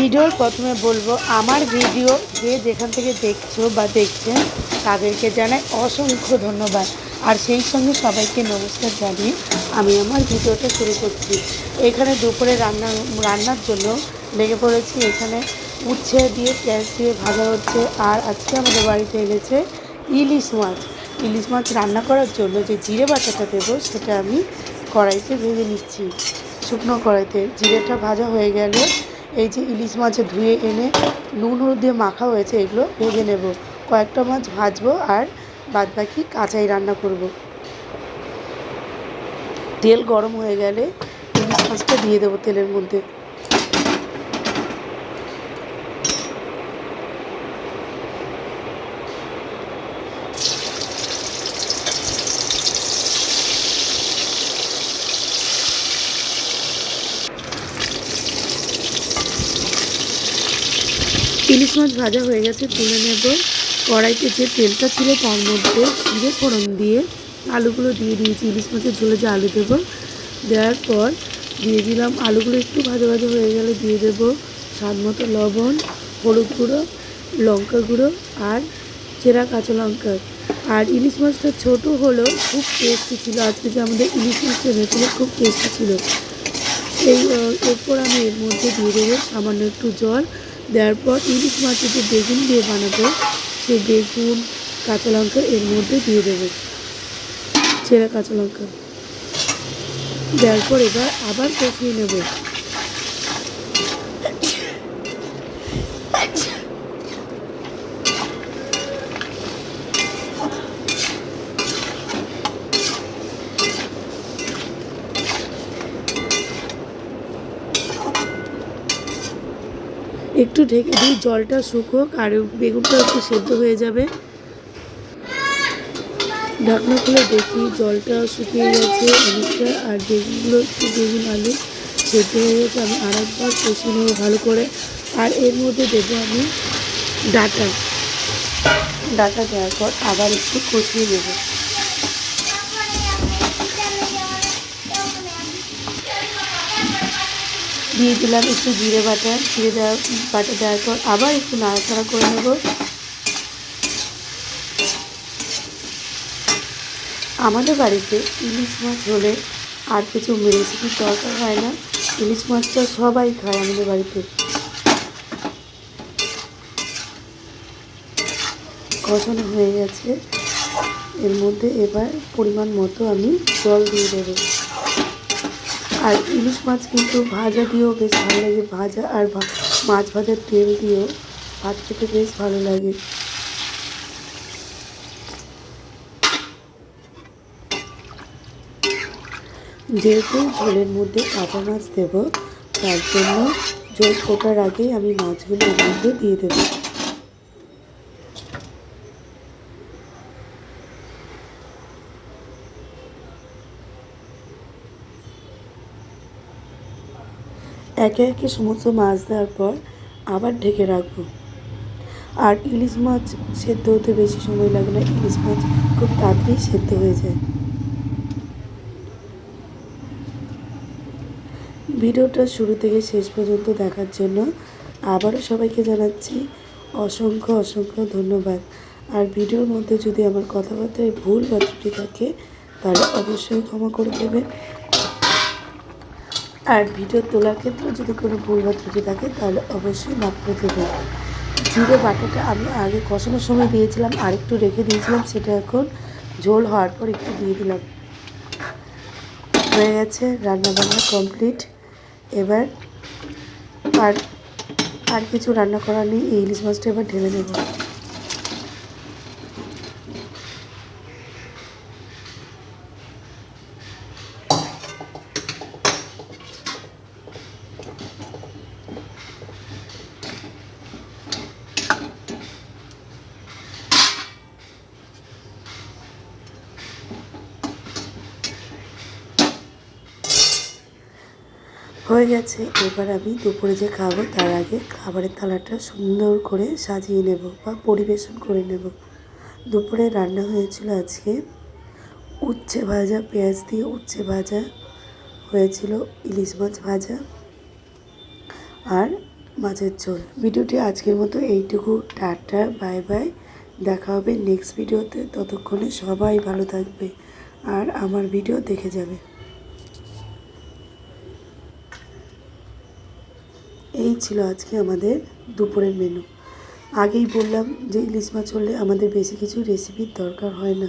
ভিডিওর প্রথমে বলব, আমার ভিডিও যে যেখান থেকে দেখছ বা দেখছেন, তাদেরকে জানাই অসংখ্য ধন্যবাদ। আর সেই সঙ্গে সবাইকে নমস্কার জানিয়ে আমি আমার ভিডিওটা শুরু করছি। এখানে দুপুরে রান্না, রান্নার জন্য লেগে পড়েছি। এখানে উচ্ছে দিয়ে, পেঁয়াজ দিয়ে ভাজা হচ্ছে। আর আজকে আমাদের বাড়িতে এনেছে ইলিশ মাছ। ইলিশ মাছ রান্না করার জন্য যে জিরে বাটাটা দেবো, সেটা আমি কড়াইতে ভেজে নিচ্ছি। শুকনো কড়াইতে। জিরেটা ভাজা হয়ে গেলে এই যে ইলিশ মাছ ধুয়ে এনে নুন, হলুদ দিয়ে মাখা হয়েছে, এগুলো ভেজে নেব। কয়েকটা মাছ ভাজবো আর বাদ বাকি কাঁচাই রান্না করব। তেল গরম হয়ে গেলে ইলিশ মাছটা দিয়ে দেবো তেলের মধ্যে। ইলিশ মাছ ভাজা হয়ে গেছে, তুলে নেব। কড়াইতে যে তেলটা ছিল তার মধ্যে জিরে ফোড়ন দিয়ে আলুগুলো দিয়ে দিয়েছি, ইলিশ মাছের ঝোলে যে আলু দেবো। দেওয়ার পর দিয়ে দিলাম আলুগুলো একটু ভাজা ভাজা হয়ে গেলে দিয়ে দেবো স্বাদ মতো লবণ, হলুদ গুঁড়ো, লঙ্কা গুঁড়ো আর চেরা কাঁচা লঙ্কা। আর ইলিশ মাছটা ছোট হলেও খুব টেস্টি ছিল। আজকে যে আমাদের ইলিশ মাছটা এনেছিল, খুব টেস্টি ছিল। এই এরপর আমি এর মধ্যে দিয়ে দেবো সামান্য একটু জল। দেওয়ার পর ইলিশ মাছের যে বেগুন দিয়ে বানাবো। সেই বেগুন, কাঁচা লঙ্কা এর মধ্যে দিয়ে দেবো। ছেঁড়া কাঁচা লঙ্কা। দেওয়ার পর এবার আবার কষিয়ে নেব। একটু ঢেকে দিই, জলটা শুকোক আর বেগুনটা একটু সেদ্ধ হয়ে যাবে। ঢাকনা খুলে দেখি জলটা শুকিয়ে গেছে অনেকটা, আর বেগুনগুলো একটু বেগুন আলু সেদ্ধ হয়ে গেছে। আমি আর একবার কষিয়ে নেব ভালো করে। আর এর মধ্যে দেবো আমি ডাটা। ডাটা দেওয়ার পর আবার একটু কষিয়ে নেব। দিয়ে দিলাম একটু জিরে বাটা জিরে দেওয়া বাটা দেওয়ার পর আবার একটু নাড়াচাড়া করে নেব। আমাদের বাড়িতে ইলিশ মাছ হলে আর কিছু রেসিপির দরকার হয় না। ইলিশ মাছটা সবাই খায় আমাদের বাড়িতে। কষানো হয়ে গেছে। এর মধ্যে এবার পরিমাণ মতো আমি জল দিয়ে দেবো। আর ইলিশ মাছ কিন্তু ভাজা দিয়েও বেশ ভালো লাগে। ভাজা আর মাছ ভাজার তেল দিয়েও ভাত খেতে বেশ ভালো লাগে। যেহেতু ঝোলের মধ্যে কাঁচা মাছ দেব, তার জন্য ঝোল ফোটার আগেই আমি মাছগুলো মধ্যে দিয়ে দেবো। একে একে সমস্ত মাছ দেওয়ার পর আবার ঢেকে রাখব। আর ইলিশ মাছ সেদ্ধ হতে বেশি সময় লাগে না, ইলিশ মাছ খুব তাড়াতাড়ি সেদ্ধ হয়ে যায়। ভিডিওটা শুরু থেকে শেষ পর্যন্ত দেখার জন্য আবারও সবাইকে জানাচ্ছি অসংখ্য অসংখ্য ধন্যবাদ। আর ভিডিওর মধ্যে যদি আমার কথাবার্তায় ভুল বা ত্রুটি থাকে, তাহলে অবশ্যই ক্ষমা করে দেবেন। আর ভিডিও তোলার ক্ষেত্রে যদি কোনো ভুল বা ত্রুটি থাকে, তাহলে অবশ্যই মাফ করে দেবেন। জিরে বাটাটা আমি আগে কষানোর সময় দিয়েছিলাম আর একটু রেখে দিয়েছিলাম, সেটা এখন ঝোল হওয়ার পর একটু দিয়ে দিলাম। হয়ে গেছে রান্না বান্না কমপ্লিট। এবার আর আর কিছু রান্না করার নেই, এই ইলিশ মাছটা এবার ঢেলে নেব হয়ে গেছে, এবার আমি দুপুরে যে খাব তার আগে খাবারের থালাটা সুন্দর করে সাজিয়ে নেব বা পরিবেশন করে নেব। দুপুরে রান্না হয়েছিল আজকে উচ্ছে ভাজা, পেঁয়াজ দিয়ে উচ্ছে ভাজা, হয়েছিল ইলিশ মাছ ভাজা আর মাছের ঝোল। ভিডিওটি আজকের মতো এইটুকু, টাটা, বাই বাই, দেখা হবে নেক্সট ভিডিওতে, ততক্ষণে সবাই ভালো থাকবে আর আমার ভিডিও দেখে যাবে। এই ছিল আজকে আমাদের দুপুরের মেনু আগেই বললাম যে ইলিশ মাছ হলে আমাদের বেশি কিছু রেসিপির দরকার হয় না।